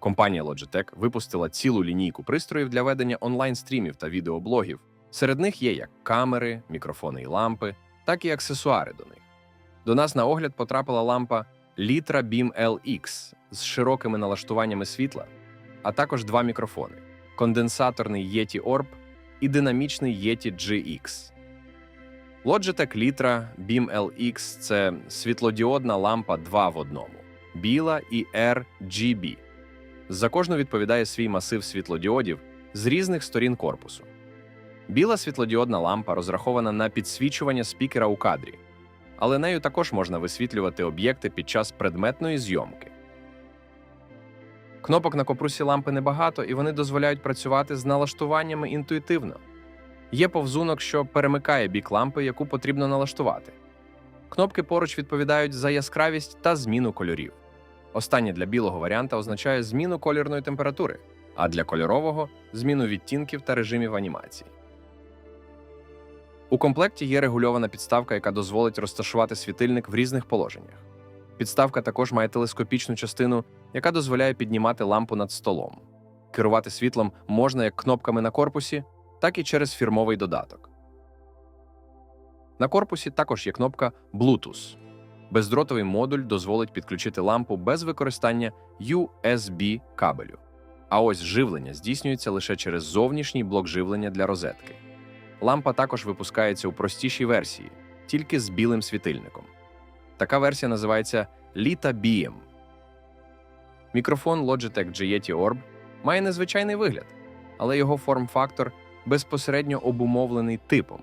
Компанія Logitech випустила цілу лінійку пристроїв для ведення онлайн-стрімів та відеоблогів. Серед них є як камери, мікрофони і лампи, так і аксесуари до них. До нас на огляд потрапила лампа Litra Beam LX з широкими налаштуваннями світла, а також два мікрофони: конденсаторний Yeti Orb і динамічний Yeti GX. Logitech Litra Beam LX – це світлодіодна лампа 2 в одному, біла і RGB. За кожну відповідає свій масив світлодіодів з різних сторін корпусу. Біла світлодіодна лампа розрахована на підсвічування спікера у кадрі, але нею також можна висвітлювати об'єкти під час предметної зйомки. Кнопок на копрусі лампи небагато, і вони дозволяють працювати з налаштуваннями інтуїтивно. Є повзунок, що перемикає бік лампи, яку потрібно налаштувати. Кнопки поруч відповідають за яскравість та зміну кольорів. Останнє для білого варіанта означає зміну кольорної температури, а для кольорового зміну відтінків та режимів анімації. У комплекті є регульована підставка, яка дозволить розташувати світильник в різних положеннях. Підставка також має телескопічну частину, яка дозволяє піднімати лампу над столом. Керувати світлом можна як кнопками на корпусі, так і через фірмовий додаток. На корпусі також є кнопка Bluetooth. Бездротовий модуль дозволить підключити лампу без використання USB кабелю. А ось живлення здійснюється лише через зовнішній блок живлення для розетки. Лампа також випускається у простішій версії, тільки з білим світильником. Така версія називається Lita Beam. Мікрофон Logitech G Orb має незвичайний вигляд, але його форм-фактор безпосередньо обумовлений типом.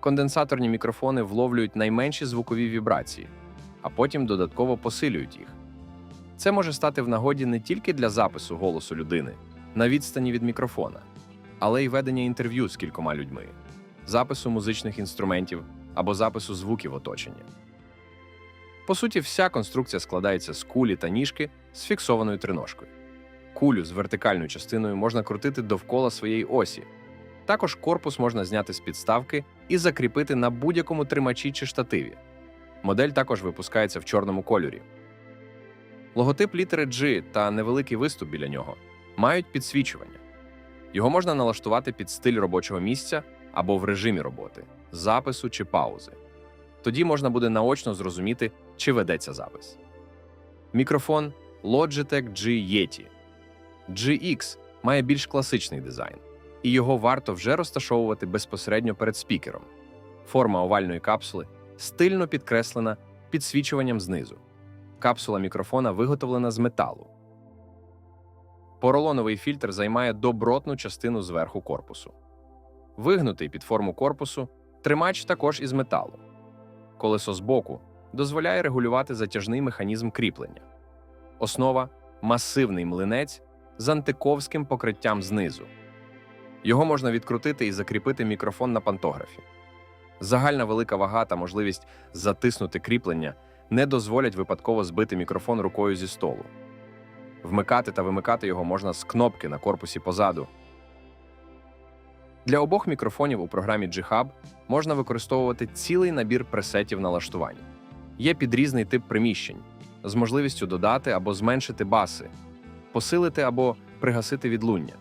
Конденсаторні мікрофони вловлюють найменші звукові вібрації, а потім додатково посилюють їх. Це може стати в нагоді не тільки для запису голосу людини на відстані від мікрофона, але й ведення інтерв'ю з кількома людьми, запису музичних інструментів або запису звуків оточення. По суті, вся конструкція складається з кулі та ніжки з фіксованою триножкою. Кулю з вертикальною частиною можна крутити довкола своєї осі. Також корпус можна зняти з підставки і закріпити на будь-якому тримачі чи штативі. Модель також випускається в чорному кольорі. Логотип літери G та невеликий виступ біля нього мають підсвічування. Його можна налаштувати під стиль робочого місця або в режимі роботи, запису чи паузи. Тоді можна буде наочно зрозуміти, чи ведеться запис. Мікрофон Logitech G Yeti. GX має більш класичний дизайн, і його варто вже розташовувати безпосередньо перед спікером. Форма овальної капсули стильно підкреслена підсвічуванням знизу. Капсула мікрофона виготовлена з металу. Поролоновий фільтр займає добротну частину зверху корпусу. Вигнутий під форму корпусу тримач також із металу. Колесо збоку дозволяє регулювати затяжний механізм кріплення. Основа масивний млинець з антиковським покриттям знизу. Його можна відкрутити і закріпити мікрофон на пантографі. Загальна велика вага та можливість затиснути кріплення не дозволять випадково збити мікрофон рукою зі столу. Вмикати та вимикати його можна з кнопки на корпусі позаду. Для обох мікрофонів у програмі G-Hub можна використовувати цілий набір пресетів налаштувань. Є підрізний тип приміщень з можливістю додати або зменшити баси, посилити або пригасити відлуння.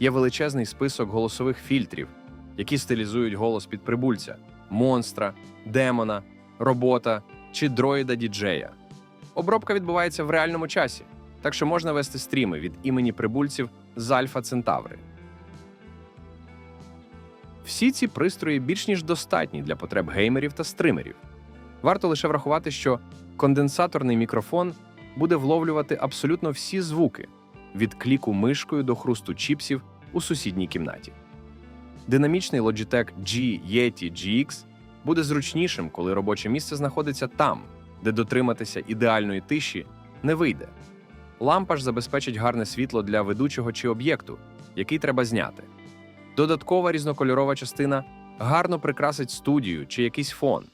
Є величезний список голосових фільтрів, які стилізують голос під прибульця, монстра, демона, робота чи дроїда діджея. Обробка відбувається в реальному часі, так що можна вести стріми від імені прибульців з Альфа Центаври. Всі ці пристрої більш ніж достатні для потреб геймерів та стримерів. Варто лише врахувати, що конденсаторний мікрофон буде вловлювати абсолютно всі звуки від кліку мишкою до хрусту чіпсів у сусідній кімнаті. Динамічний Logitech G Yeti GX буде зручнішим, коли робоче місце знаходиться там, де дотриматися ідеальної тиші не вийде. Лампа ж забезпечить гарне світло для ведучого чи об'єкту, який треба зняти. Додаткова різнокольорова частина гарно прикрасить студію чи якийсь фон.